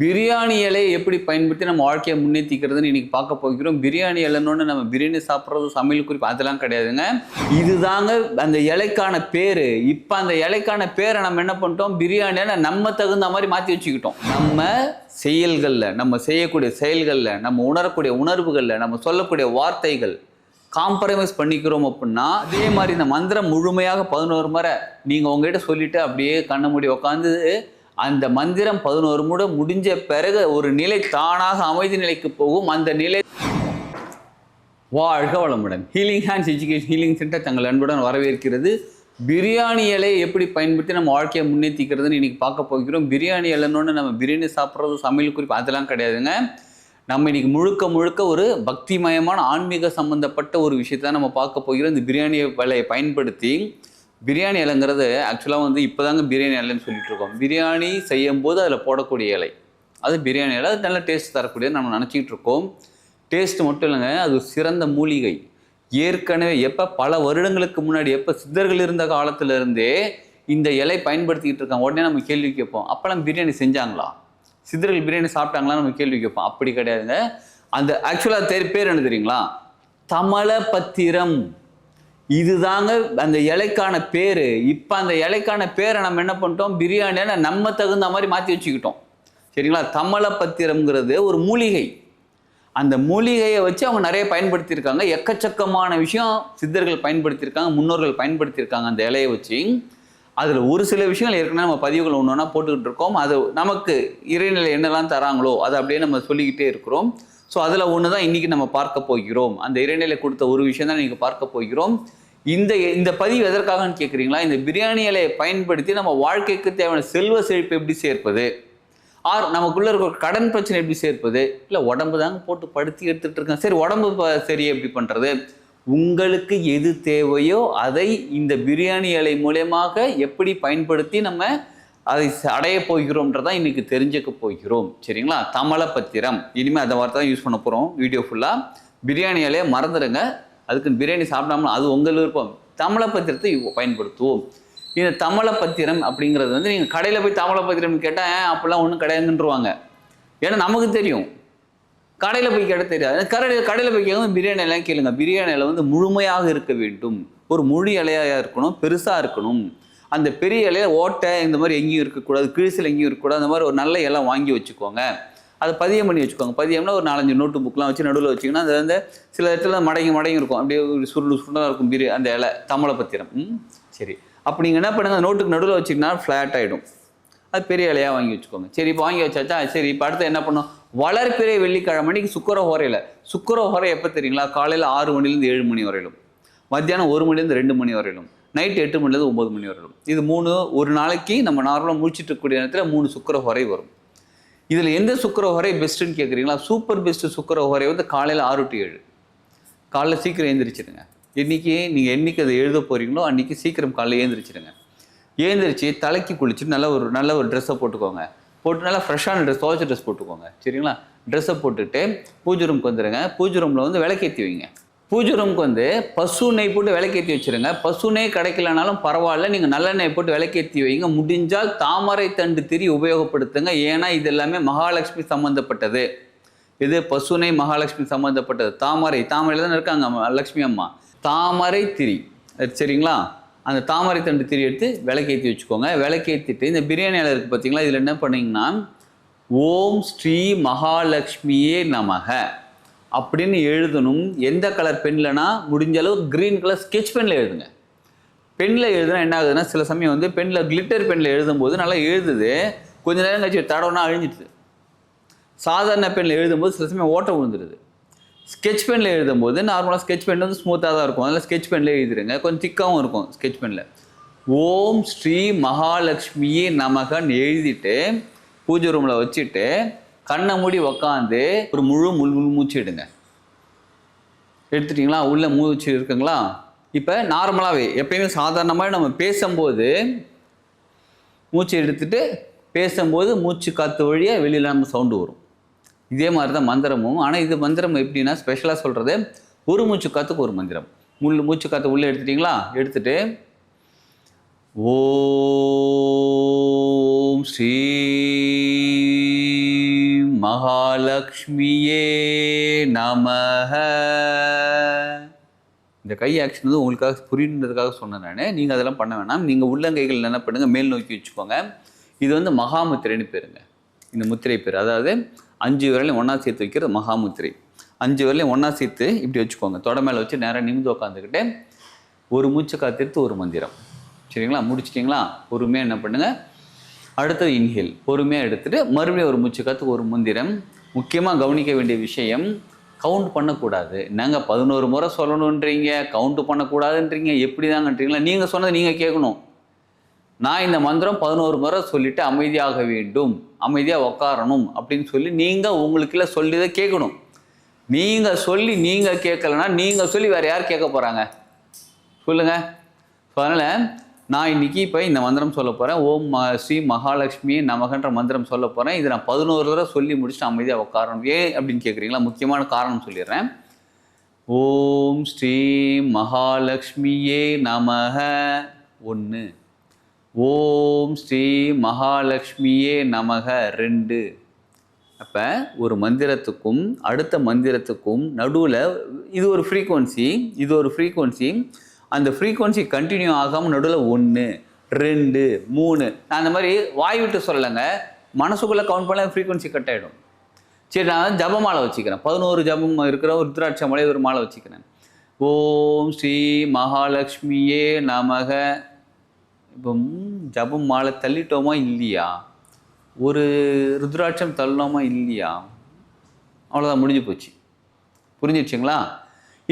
பிரியாணி இலையை எப்படி பயன்படுத்தி நம்ம வாழ்க்கையை முன்னேற்றிக்கிறதுன்னு இன்னைக்கு பார்க்க போகிறோம். பிரியாணி இலைன்னு நம்ம பிரியாணி சாப்பிட்றது சமையல் குறிப்பு அதெல்லாம் கிடையாதுங்க. இதுதாங்க அந்த இலைக்கான பேர். இப்போ அந்த இலைக்கான பேரை நம்ம என்ன பண்ணிட்டோம்? பிரியாணியில் நம்ம தகுந்த மாதிரி மாற்றி வச்சுக்கிட்டோம். நம்ம செயல்களில் நம்ம செய்யக்கூடிய செயல்களில் நம்ம உணரக்கூடிய உணர்வுகளில் நம்ம சொல்லக்கூடிய வார்த்தைகள் காம்ப்ரமைஸ் பண்ணிக்கிறோம் அப்படின்னா அதே மாதிரி இந்த மந்திரம் முழுமையாக பதினோரு முறை நீங்கள் உங்ககிட்ட சொல்லிவிட்டு அப்படியே கண்ண மூடி உட்காந்து அந்த மந்திரம் பதினோரு முறை முடிஞ்ச பிறகு ஒரு நிலை தானாக அமைதி நிலைக்கு போகும். அந்த நிலை வாழ்க வளமுடன். Healing hands education healing centre தங்கள் அன்புடன் வரவேற்கிறது. பிரியாணி இலையை எப்படி பயன்படுத்தி நம்ம வாழ்க்கையை முன்னேற்றிக்கிறதுன்னு இன்றைக்கி பார்க்க போகிறோம். பிரியாணி இலைன்னு நம்ம பிரியாணி சாப்பிட்றது சமையல் குறிப்பு அதெல்லாம் கிடையாதுங்க. நம்ம இன்னைக்கு முழுக்க முழுக்க ஒரு பக்திமயமான ஆன்மீக சம்பந்தப்பட்ட ஒரு விஷயத்தை நம்ம பார்க்க போகிறோம். இந்த பிரியாணி இலையை பயன்படுத்தி பிரியாணி இலைங்கிறது ஆக்சுவலாக வந்து இப்போ தாங்க பிரியாணி இலைன்னு சொல்லிட்டு இருக்கோம். பிரியாணி செய்யும் போது அதில் போடக்கூடிய இலை. அது பிரியாணி இலை அது நல்ல டேஸ்ட் தரக்கூடியது நம்ம நினச்சிக்கிட்டு இருக்கோம். டேஸ்ட் மட்டும் இல்லைங்க அது ஒரு சிறந்த மூலிகை. ஏற்கனவே எப்போ பல வருடங்களுக்கு முன்னாடி எப்போ சித்தர்கள் இருந்த காலத்திலிருந்தே இந்த இலை பயன்படுத்திக்கிட்டு இருக்காங்க. உடனே நம்ம கேள்வி கேட்போம் அப்போல்லாம் பிரியாணி செஞ்சாங்களா? சித்தர்கள் பிரியாணி சாப்பிட்டாங்களா நம்ம கேள்வி கேட்போம். அப்படி கிடையாதுங்க. அந்த ஆக்சுவலாக பேர் என்ன தெரியுங்களா? தமலபத்திரம். இதுதாங்க அந்த இலைக்கான பேர். இப்போ அந்த இலைக்கான பேரை நம்ம என்ன பண்ணிட்டோம்? பிரியாணியான நம்ம தகுந்த மாதிரி மாற்றி வச்சுக்கிட்டோம். சரிங்களா? தமலபத்திரம்ங்கிறது ஒரு மூலிகை. அந்த மூலிகையை வச்சு அவங்க நிறைய பயன்படுத்தியிருக்காங்க. எக்கச்சக்கமான விஷயம் சித்தர்கள் பயன்படுத்தியிருக்காங்க முன்னோர்கள் பயன்படுத்தியிருக்காங்க அந்த இலையை வச்சு. அதில் ஒரு சில விஷயங்கள் ஏற்கனவே நம்ம பதிவுகள் ஒன்று ஒன்றா போட்டுக்கிட்டு இருக்கோம். அது நமக்கு இறைநிலை என்னெல்லாம் தராங்களோ அதை அப்படியே நம்ம சொல்லிக்கிட்டே இருக்கிறோம். ஸோ அதில் ஒன்று தான் இன்றைக்கி நம்ம பார்க்க போகிறோம். அந்த இறைநிலை கொடுத்த ஒரு விஷயம் தான் நீங்கள் பார்க்க போகிறோம். இந்த இந்த பதிவு எதற்காகன்னு கேட்குறீங்களா இந்த பிரியாணி இலையை பயன்படுத்தி நம்ம வாழ்க்கைக்கு தேவையான செல்வ செழிப்பு எப்படி சேர்ப்பது? ஆர் நமக்குள்ளே இருக்கிற கடன் பிரச்சனை எப்படி சேர்ப்பது? இல்லை உடம்பு தாங்க போட்டு படுத்தி எடுத்துகிட்டு இருக்கேன். சரி உடம்பு சரி எப்படி பண்ணுறது உங்களுக்கு எது தேவையோ அதை இந்த பிரியாணி இலை மூலயமாக எப்படி பயன்படுத்தி நம்ம அதை அடைய போகிறோம்ன்றதான் இன்னைக்கு தெரிஞ்சுக்க போகிறோம். சரிங்களா? தமலப்பத்திரம் இனிமேல் அதை வார்த்தை தான் யூஸ் பண்ண போகிறோம் வீடியோ ஃபுல்லாக பிரியாணியாலே மறந்துடுங்க. அதுக்கு பிரியாணி சாப்பிடாம அது உங்கள் விருப்பம். தமலப்பத்திரத்தை பயன்படுத்துவோம். இந்த தமலப்பத்திரம் அப்படிங்கிறது வந்து நீங்கள் கடையில் போய் தமலப்பத்திரம் கேட்டால் அப்போல்லாம் ஒன்றும் கிடையாதுன்றவாங்க. ஏன்னா நமக்கு தெரியும். கடையில் போய் கேட்ட தெரியாது. கடையில் கடையில் போய் கேட்கும் பிரியாணியெல்லாம் கேளுங்க. பிரியாணியில் வந்து முழுமையாக இருக்க வேண்டும். ஒரு முழு இலையாக இருக்கணும்? பெருசாக இருக்கணும். அந்த பெரிய இலையில ஓட்டை இந்த மாதிரி எங்கேயும் இருக்கக்கூடாது கிழிசல் எங்கேயும் இருக்கக்கூடாது அந்த மாதிரி ஒரு நல்ல இலை வாங்கி வச்சுக்கோங்க. அதை பதியம் பண்ணி வச்சுக்கோங்க. பதியம்னா ஒரு நாலஞ்சு நோட்டு புக்லாம் வச்சு நடுவில் வச்சிங்கன்னா அது வந்து சில இடத்துல மடங்கி மடங்கி இருக்கும். அப்படியே ஒரு சுருள் சுருளாக இருக்கும் பிரி அந்த இலை தமலப்பத்திரம் ம் சரி. அப்போ நீங்கள் என்ன பண்ணுங்கள் நோட்டுக்கு நடுவில் வச்சிங்கன்னா ஃப்ளாட் ஆகிடும் அது பெரிய இலையாக வாங்கி வச்சுக்கோங்க. சரி இப்போ வாங்கி வச்சாச்சா? சரி இப்போ அடுத்து என்ன பண்ணும் வளர்பிறை வெள்ளிக்கிழமை அன்னைக்கு சுக்கர ஹோரையில் சுக்கர ஹோரை எப்போ தெரியுங்களா? காலையில் ஆறு மணிலேருந்து ஏழு மணி வரையிலும். மத்தியானம் ஒரு மணிலேருந்து ரெண்டு மணி வரையிலும். நைட்டு எட்டு மணிலேருந்து ஒம்பது மணி வரைக்கும் இது மூணு ஒரு நாளைக்கு நம்ம நார்மலாக முடிச்சுட்டு இருக்கக்கூடிய நேரத்தில் மூணு சுக்கர ஹோரை வரும். இதில் எந்த சுக்கர ஹோரை பெஸ்ட்டுன்னு கேட்குறீங்களா சூப்பர் பெஸ்ட்டு சுக்கர ஹோரை வந்து காலையில் ஆறு டு ஏழு. காலைல சீக்கிரம் எழுந்திரிச்சிடுங்க என்றைக்கி நீங்கள் என்னைக்கு அதை எழுத போகிறீங்களோ அன்றைக்கி சீக்கிரம் காலையில் எழுந்திரிச்சிடுங்க எழுந்திரிச்சு தலைக்கு குளிச்சுட்டு நல்ல ஒரு நல்ல ஒரு ட்ரெஸ்ஸை போட்டுக்கோங்க. போட்டு நல்லா ஃப்ரெஷ்ஷான ட்ரெஸ் துவைச்ச ட்ரெஸ் போட்டுக்கோங்க. சரிங்களா? ட்ரெஸ்ஸை போட்டுட்டு பூஜை ரூமுக்கு வந்துடுங்க பூஜை ரூமில் வந்து விளக்கேற்றி வைங்க. பூஜை ரூமுக்கு வந்து பசு நெய் போட்டு விளக்கேற்றி வச்சுருங்க. பசு நெய் கிடைக்கலனாலும் பரவாயில்ல. நீங்கள் நல்லெண்ணெய் போட்டு விளக்கேற்றி வைங்க. முடிஞ்சால் தாமரை தண்டு திரி உபயோகப்படுத்துங்க. ஏன்னா இது எல்லாமே மகாலட்சுமி சம்மந்தப்பட்டது இது பசுனை மகாலட்சுமி சம்மந்தப்பட்டது தாமரை தாமரையில் தானே இருக்காங்க லக்ஷ்மி அம்மா. தாமரை திரி. சரிங்களா? அந்த தாமரை தண்டு திரி எடுத்து விளக்கேற்றி வச்சுக்கோங்க. விளக்கேற்றிட்டு இந்த பிரியாணி இலை இருக்குது பார்த்தீங்களா இதில் என்ன பண்ணிங்கன்னா ஓம் ஸ்ரீ மகாலட்சுமியே நமக. அப்படின்னு எழுதணும். எந்த கலர் பென்லனா முடிஞ்ச அளவு க்ரீன் கலர் ஸ்கெட்ச் பெனில் எழுதுங்க. பென்னில் எழுதுனா என்ன ஆகுதுன்னா சில சமயம் வந்து பென்னில் கிளிட்டர் பென்னில் எழுதும்போது நல்லா எழுதுது. கொஞ்ச நேரம் கழிச்சு தடவைனா அழிஞ்சிடுது. சாதாரண பெனில் எழுதும்போது சில சமயம் ஓட்டம் விழுந்துருது ஸ்கெட்ச் பெனில் எழுதும்போது நார்மலாக ஸ்கெட்ச் பென் வந்து ஸ்மூத்தாக தான் இருக்கும். அதில் ஸ்கெட்ச் பெனில் எழுதிடுங்க கொஞ்சம் திக்காகவும் இருக்கும் ஸ்கெட்ச் பெனில் ஓம் ஸ்ரீ மகாலட்சுமியே நமகன்னு எழுதிட்டு பூஜை ரூமில் வச்சுட்டு கண்ணை மூடி உக்காந்து ஒரு முழு முள் முழு மூச்சு எடுங்க. எடுத்துட்டிங்களா? உள்ள மூச்சு இருக்குங்களா? இப்போ நார்மலாகவே எப்பயுமே சாதாரணமாக நம்ம பேசும்போது மூச்சு எடுத்துட்டு பேசும்போது மூச்சு காற்று வழியாக வெளியில் நம்ம சவுண்டு வரும். இதே மாதிரி தான் மந்திரமும். ஆனால் இது மந்திரம் எப்படின்னா ஸ்பெஷலாக சொல்கிறது ஒரு மூச்சு காற்றுக்கு ஒரு மந்திரம். முள் மூச்சு காற்று உள்ளே எடுத்துட்டிங்களா? எடுத்துட்டு ஓம் ஸ்ரீ மகாலட்சுமியே நமக. இந்த கை ஆக்ஷன் வந்து உங்களுக்காக புரியுன்றதுக்காக சொன்னேன் நான். நீங்கள் அதெல்லாம் பண்ண வேணாம். நீங்கள் உள்ளங்கைகள் என்ன பண்ணுங்கள் மேல் நோக்கி வச்சுக்கோங்க. இது வந்து மகாமுத்திரைன்னு பேருங்க. இந்த முத்திரை பேர். அதாவது அஞ்சு விரலையும் ஒன்றா சேர்த்து வைக்கிறது மகாமுத்திரை. அஞ்சு விரலையும் ஒன்றா சேர்த்து இப்படி வச்சுக்கோங்க. தொட மேலே வச்சு நேராக நிமிந்து உட்காந்துக்கிட்டு ஒரு மூச்சு காத்திருத்து ஒரு மந்திரம். சரிங்களா? முடிச்சிட்டிங்களா? பொறுமையாக என்ன பண்ணுங்கள் அடுத்தது இன்ஹேல் பொறுமையாக எடுத்துகிட்டு மறுபடியும் ஒரு மூச்சு காத்து ஒரு மந்திரம். முக்கியமாக கவனிக்க வேண்டிய விஷயம் கவுண்ட் பண்ணக்கூடாது. நாங்கள் பதினோரு முறை சொல்லணுன்றீங்க கவுண்ட் பண்ணக்கூடாதுன்றீங்க எப்படி தாங்கன்றீங்களா நீங்கள் சொன்னதை நீங்கள் கேட்கணும். நான் இந்த மந்திரம் பதினோரு முறை சொல்லிட்டு அமைதியாக வேண்டும். அமைதியாக உட்காரணும் அப்படின்னு சொல்லி நீங்கள் உங்களுக்குள்ள சொல்லிதை கேட்கணும். நீங்கள் சொல்லி நீங்கள் கேட்கலன்னா நீங்கள் சொல்லி வேறு யார் கேட்க போகிறாங்க சொல்லுங்கள் ஸோ அதனால் நான் இன்னைக்கு இப்போ இந்த மந்திரம் சொல்ல போகிறேன் ஓம் ஸ்ரீ மகாலட்சுமி நமகன்ற மந்திரம் சொல்ல போகிறேன் இதை நான் பதினோரு தடவை சொல்லி முடிச்சுட்டு அமைதியாக உட்காரணும் ஏன் அப்படின்னு கேட்குறீங்களா முக்கியமான காரணம் சொல்லிடுறேன். ஓம் ஸ்ரீ மகாலட்சுமியே நமக ஒன்று ஓம் ஸ்ரீ மகாலட்சுமியே நமக ரெண்டு. அப்போ ஒரு மந்திரத்துக்கும் அடுத்த மந்திரத்துக்கும் நடுவில் இது ஒரு ஃப்ரீக்குவன்சி இது ஒரு ஃப்ரீக்குவன்சி அந்த ஃப்ரீக்குவன்சி கண்டினியூ ஆகாமல் நடுவில் ஒன்று ரெண்டு மூணு. நான் அந்த மாதிரி வாய் விட்டு சொல்லலைங்க. மனசுக்குள்ளே கவுண்ட் பண்ண ஃப்ரீக்குவன்சி கட் ஆகிடும் சரி நான் ஜப மாலை வச்சுக்கிறேன். பதினோரு ஜபம் இருக்கிற ஒரு ருத்ராட்ச மாலை ஒரு மாலை வச்சுக்கிறேன். ஓம் ஸ்ரீ மகாலட்சுமியே நமக. இப்போ ஜபம் மாலை தள்ளிட்டோமா இல்லையா? ஒரு ருத்ராட்சம் தள்ளோமா இல்லையா? அவ்வளோதான் முடிஞ்சு போச்சு. புரிஞ்சிடுச்சுங்களா?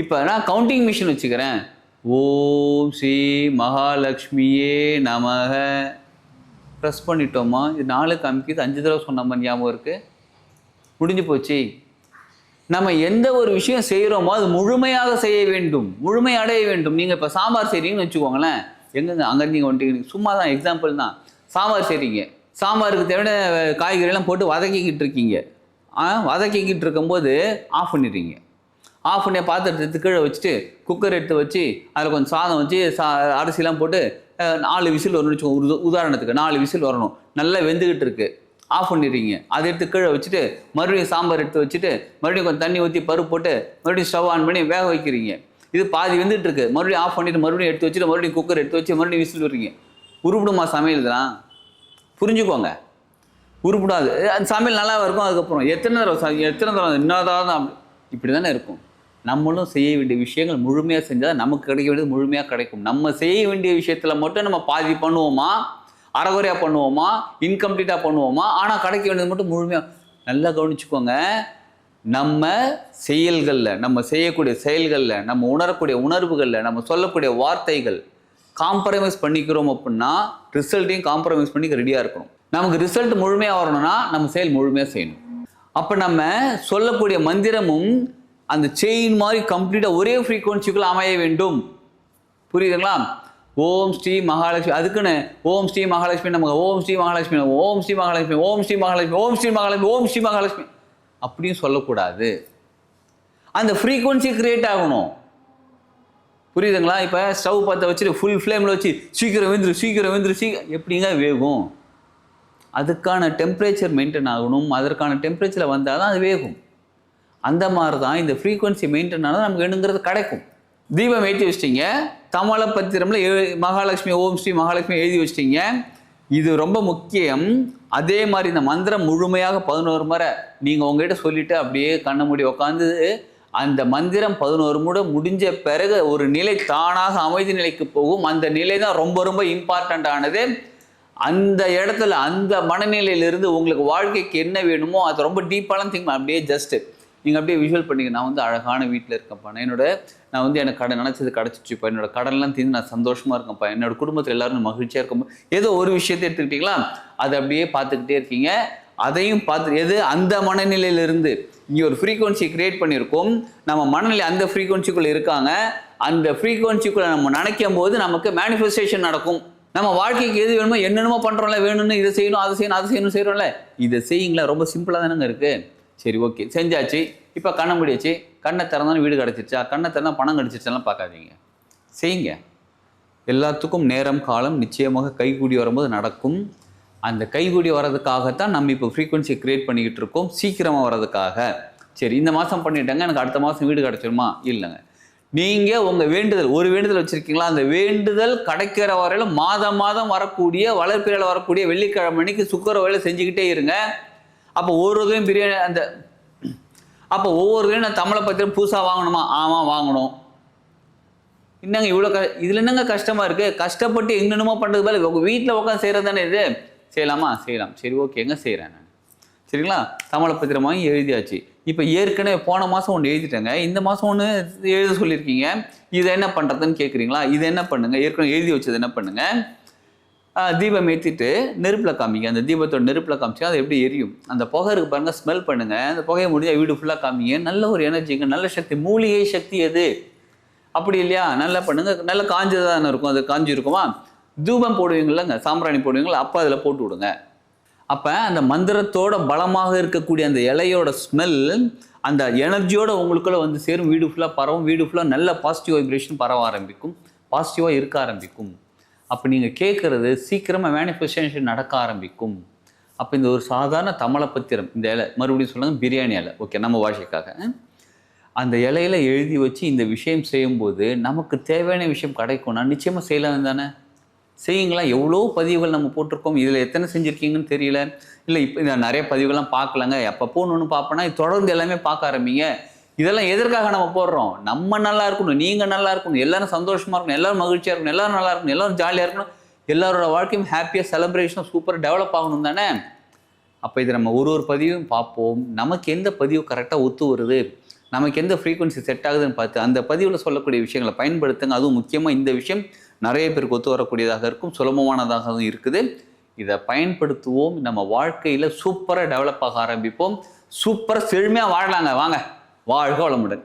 இப்போ நான் கவுண்டிங் மிஷின் வச்சுக்கிறேன். ஓம் ஸ்ரீ மகாலட்சுமியே நமக. ப்ரெஸ் பண்ணிட்டோமா? இது நாலு காமிக்குது. அஞ்சு தடவை சொன்ன மாதிரி ஞாபகம் இருக்குது முடிஞ்சு போச்சு. நம்ம எந்த ஒரு விஷயம் செய்கிறோமோ அது முழுமையாக செய்ய வேண்டும். முழுமை அடைய வேண்டும். நீங்கள் இப்போ சாம்பார் செய்கிறீங்கன்னு வச்சுக்கோங்களேன். எங்கெங்க? அங்கே நீங்கள் வந்துட்டீங்க. சும்மா தான் எக்ஸாம்பிள் தான். சாம்பார் செய்கிறீங்க சாம்பாருக்கு தேவையான காய்கறியெல்லாம் போட்டு வதக்கிக்கிட்டு இருக்கீங்க. ஆ வதக்கிக்கிட்டு இருக்கும்போது ஆஃப் பண்ணிடுறீங்க. ஆஃப் பண்ணி பாத்திரத்தை எடுத்து கீழே வச்சுட்டு குக்கர் எடுத்து வச்சு அதில் கொஞ்சம் சாதம் வச்சு சா அரிசிலாம் போட்டு நாலு விசில் வரணும்னு வச்சுக்கோங்க. உதாரணத்துக்கு நாலு விசில் வரணும். நல்லா வெந்துக்கிட்டு இருக்கு. ஆஃப் பண்ணிடுறீங்க அதை எடுத்து கீழே வச்சுட்டு மறுபடியும் சாம்பார் எடுத்து வச்சுட்டு மறுபடியும் கொஞ்சம் தண்ணி ஊற்றி பருப்பு போட்டு மறுபடியும் ஸ்டவ் ஆன் பண்ணி வேக வைக்கிறீங்க. இது பாதி வெந்துட்டு இருக்கு. மறுபடியும் ஆஃப் பண்ணிட்டு மறுபடியும் எடுத்து வச்சுட்டு மறுபடியும் குக்கர் எடுத்து வச்சு மறுபடியும் விசில் விடுறீங்க உருப்பிடுமா சமையல் தான் புரிஞ்சுக்கோங்க. உருப்பிடாது. அந்த சமையல் நல்லா இருக்கும். அதுக்கப்புறம் எத்தனை தடவை எத்தனை தடவை? என்னதான் அப்படி. இப்படி தானே இருக்கும். நம்மளும் செய்ய வேண்டிய விஷயங்கள் முழுமையாக செஞ்சால் நமக்கு கிடைக்க வேண்டியது முழுமையாக கிடைக்கும். நம்ம செய்ய வேண்டிய விஷயத்தில் மட்டும் நம்ம பாதி பண்ணுவோமா? அறகுறையாக பண்ணுவோமா? இன்கம்ப்ளீட்டாக பண்ணுவோமா? ஆனால் கிடைக்க வேண்டியது மட்டும் முழுமையாக நல்லா கவனிச்சுக்கோங்க. நம்ம செயல்களில் நம்ம செய்யக்கூடிய செயல்களில் நம்ம உணரக்கூடிய உணர்வுகளில் நம்ம சொல்லக்கூடிய வார்த்தைகள் காம்ப்ரமைஸ் பண்ணிக்கிறோம் அப்படின்னா ரிசல்ட்டையும் காம்ப்ரமைஸ் பண்ணிக்க ரெடியாக இருக்கணும். நமக்கு ரிசல்ட் முழுமையாக வரணும்னா நம்ம செயல் முழுமையாக செய்யணும். அப்போ நம்ம சொல்லக்கூடிய மந்திரமும் அந்த செயின் மாதிரி கம்ப்ளீட்டாக ஒரே ஃப்ரீக்குவன்சிக்குள்ள அமைய வேண்டும். புரியுதுங்களா? ஓம் ஸ்ரீ மகாலட்சுமி அதுக்குன்னு ஓம் ஸ்ரீ மகாலட்சுமி நமக்கு ஓம் ஸ்ரீ மகாலட்சுமி ஓம் ஸ்ரீ மகாலட்சுமி ஓம் ஸ்ரீ மகாலட்சுமி ஓம் ஸ்ரீ மகாலட்சுமி ஓம் ஸ்ரீ மகாலட்சுமி அப்படின்னு சொல்லக்கூடாது. அந்த ஃப்ரீக்குவன்சி கிரியேட் ஆகணும். புரியுதுங்களா? இப்போ ஸ்டவ் பற்ற வச்சுட்டு ஃபுல் ஃப்ளேமில் வச்சு சீக்கிரம் வெந்துரு சீக்கிரம் வெந்துரு சீக்கிரம் எப்படிங்க வேகும்? அதுக்கான டெம்பரேச்சர் மெயின்டைன் ஆகணும். அதற்கான டெம்பரேச்சரில் வந்தால் தான் அது வேகும். அந்த மாதிரி தான் இந்த ஃப்ரீக்குவன்சி மெயின்டைன் ஆனால் நமக்கு வேணுங்கிறது கிடைக்கும். தீபம் ஏற்றி வச்சிட்டீங்க. தமல பத்திரமில் எழு- மகாலட்சுமி ஓம் ஸ்ரீ மகாலட்சுமி எழுதி வச்சிட்டிங்க. இது ரொம்ப முக்கியம். அதே மாதிரி இந்த மந்திரம் முழுமையாக பதினோரு முறை நீங்கள் உங்ககிட்ட சொல்லிவிட்டு அப்படியே கண்ணை மூடி உட்காந்து அந்த மந்திரம் பதினோரு முறை முடிஞ்ச பிறகு ஒரு நிலை தானாக அமைதி நிலைக்கு போகும். அந்த நிலை தான் ரொம்ப ரொம்ப இம்பார்ட்டண்ட் ஆனது. அந்த இடத்துல அந்த மனநிலையிலிருந்து உங்களுக்கு வாழ்க்கைக்கு என்ன வேணுமோ அது ரொம்ப டீப்பாலாம் திங்க் அப்படியே ஜஸ்ட்டு நீங்கள் அப்படியே விஷுவல் பண்ணிக்க நான் வந்து அழகான வீட்டில் இருக்கேன்ப்பா. என்னோட நான் வந்து எனக்கு கடை நினச்சது கிடச்சிச்சுப்பா. என்னோட கடன்லாம் தீர்ந்து நான் சந்தோஷமாக இருக்கேன்ப்பா. என்னோட குடும்பத்தில் எல்லாரும் மகிழ்ச்சியாக இருக்கும் ஏதோ ஒரு விஷயத்தை எடுத்துக்கிட்டீங்களா? அதை அப்படியே பார்த்துக்கிட்டே இருக்கீங்க. அதையும் பார்த்து எது அந்த மனநிலையிலிருந்து இங்கே ஒரு ஃப்ரீக்குவன்சி கிரியேட் பண்ணியிருக்கோம். நம்ம மனநிலை அந்த ஃப்ரீக்குவன்சிக்குள்ளே இருக்காங்க. அந்த ஃப்ரீக்குவன்சிக்குள்ளே நம்ம நினைக்கும் போது நமக்கு மேனிஃபெஸ்டேஷன் நடக்கும். நம்ம வாழ்க்கைக்கு எது வேணுமோ என்னென்னமோ பண்ணுறோம்ல வேணும்னு இதை செய்யணும் அதை செய்யணும் அதை செய்யணும் செய்கிறோம்ல இதை செய்யுங்களா ரொம்ப சிம்பிளாக தானேங்க இருக்குது சரி ஓகே செஞ்சாச்சு. இப்போ கண்ணை முடியாச்சு. கண்ணை திறந்தாலும் வீடு கிடச்சிருச்சா? கண்ணை திறந்தால் பணம் கிடச்சிருச்சாலாம் பார்க்காதீங்க. செய்யுங்க. எல்லாத்துக்கும் நேரம் காலம் நிச்சயமாக கைகூடி வரும்போது நடக்கும். அந்த கைகூடி வர்றதுக்காகத்தான் நம்ம இப்போ ஃப்ரீக்வன்சி க்ரியேட் பண்ணிக்கிட்டு இருக்கோம். சீக்கிரமாக வர்றதுக்காக. சரி இந்த மாதம் பண்ணிட்டாங்க. எனக்கு அடுத்த மாதம் வீடு கிடச்சிருமா? இல்லைங்க. நீங்கள் உங்கள் வேண்டுதல் ஒரு வேண்டுதல் வச்சுருக்கீங்களா? அந்த வேண்டுதல் கிடைக்கிற வரையிலும் மாதம் மாதம் வரக்கூடிய வளர்ப்பிறையில் வரக்கூடிய வெள்ளிக்கிழமை அன்னைக்கு சுக்கர வேலை செஞ்சுக்கிட்டே இருங்க. அப்போ ஒரு வகையும் பிரியாணி அந்த அப்போ ஒவ்வொரு வகையும் நான் தமிழை பத்திரம் புதுசாக வாங்கணுமா? ஆமாம் வாங்கணும். என்னங்க இவ்வளோ க இதில் என்னங்க கஷ்டமாக இருக்குது கஷ்டப்பட்டு என்னென்னமோ பண்ணுறது பதில் உங்கள் வீட்டில் உட்காந்து செய்கிறது தானே இது? செய்யலாமா? செய்யலாம். சரி ஓகேங்க செய்கிறேன் நான்? சரிங்களா? தமிழை பத்திரம் வாங்கி எழுதியாச்சு. இப்போ ஏற்கனவே போன மாதம் ஒன்று எழுதிட்டேங்க. இந்த மாதம் ஒன்று எழுத சொல்லியிருக்கீங்க. இதை என்ன பண்ணுறதுன்னு கேட்குறீங்களா இதை என்ன பண்ணுங்க? ஏற்கனவே எழுதி வச்சது என்ன பண்ணுங்கள் தீபம் ஏற்றிட்டு நெருப்பில் காமிங்க. அந்த தீபத்தோட நெருப்பில் காமிச்சா அது எப்படி எரியும்? அந்த புகை இருக்கு பாருங்கள் ஸ்மெல் பண்ணுங்கள் அந்த புகையை முடிஞ்சால் வீடு ஃபுல்லாக காமிங்க. நல்ல ஒரு எனர்ஜிங்க நல்ல சக்தி. மூலிகை சக்தி எது? அப்படி இல்லையா? நல்லா பண்ணுங்கள் நல்லா காஞ்சதாக தானே இருக்கும். அது காஞ்சி இருக்குமா? தூபம் போடுவீங்களங்க சாம்பிராணி போடுவீங்களா அப்போ அதில் போட்டு விடுங்க. அப்போ அந்த மந்திரத்தோட பலமாக இருக்கக்கூடிய அந்த இலையோட ஸ்மெல் அந்த எனர்ஜியோட உங்களுக்குள்ள வந்து சேரும். வீடு ஃபுல்லாக பரவும். வீடு ஃபுல்லாக நல்ல பாசிட்டிவ் வைப்ரேஷன் பரவ ஆரம்பிக்கும். பாசிட்டிவாக இருக்க ஆரம்பிக்கும். அப்போ நீங்கள் கேட்குறது சீக்கிரமாக மேனிஃபெஸ்டேஷன் நடக்க ஆரம்பிக்கும். அப்போ இந்த ஒரு சாதாரண தமிழப்பத்திரம் இந்த இலை மறுபடியும் சொல்லுங்கள் பிரியாணி இலை. ஓகே நம்ம வாஷைக்காக அந்த இலையில எழுதி வச்சு இந்த விஷயம் செய்யும்போது நமக்கு தேவையான விஷயம் கிடைக்கும்னா நிச்சயமாக செய்யலாம் தானே? செய்யுங்களா? எவ்வளோ பதிவுகள் நம்ம போட்டிருக்கோம்? இதில் எத்தனை செஞ்சுருக்கீங்கன்னு தெரியல. இல்லை இப்போ இந்த நிறைய பதிவுகள்லாம் பார்க்கலங்க. எப்போ போகணுன்னு பார்ப்பேன்னா தொடர்ந்து எல்லாமே பார்க்க ஆரம்பிங்க. இதெல்லாம் எதற்காக நம்ம போடுறோம்? நம்ம நல்லா இருக்கணும் நீங்கள் நல்லா இருக்கணும் எல்லாரும் சந்தோஷமாக இருக்கணும் எல்லாரும் மகிழ்ச்சியாக இருக்கணும் எல்லாரும் நல்லா இருக்கணும் எல்லாரும் ஜாலியாக இருக்கணும். எல்லாரோட வாழ்க்கையும் ஹாப்பியாக செலப்ரேஷனும் சூப்பராக டெவலப் ஆகணும் தானே? அப்போ இது நம்ம ஒரு ஒரு பதிவும் பார்ப்போம். நமக்கு எந்த பதிவு கரெக்டாக ஒத்து வருது? நமக்கு எந்த ஃப்ரீக்குவன்சி செட் ஆகுதுன்னு பார்த்து அந்த பதிவில் சொல்லக்கூடிய விஷயங்களை பயன்படுத்துங்க. அதுவும் முக்கியமாக இந்த விஷயம் நிறைய பேருக்கு ஒத்து வரக்கூடியதாக இருக்கும் சுலபமானதாகவும் இருக்குது. இதை பயன்படுத்துவோம். நம்ம வாழ்க்கையில் சூப்பராக டெவலப் ஆக ஆரம்பிப்போம். சூப்பராக செழுமையாக வாழலாங்க. வாங்க. வாழ்க வளமுடன்.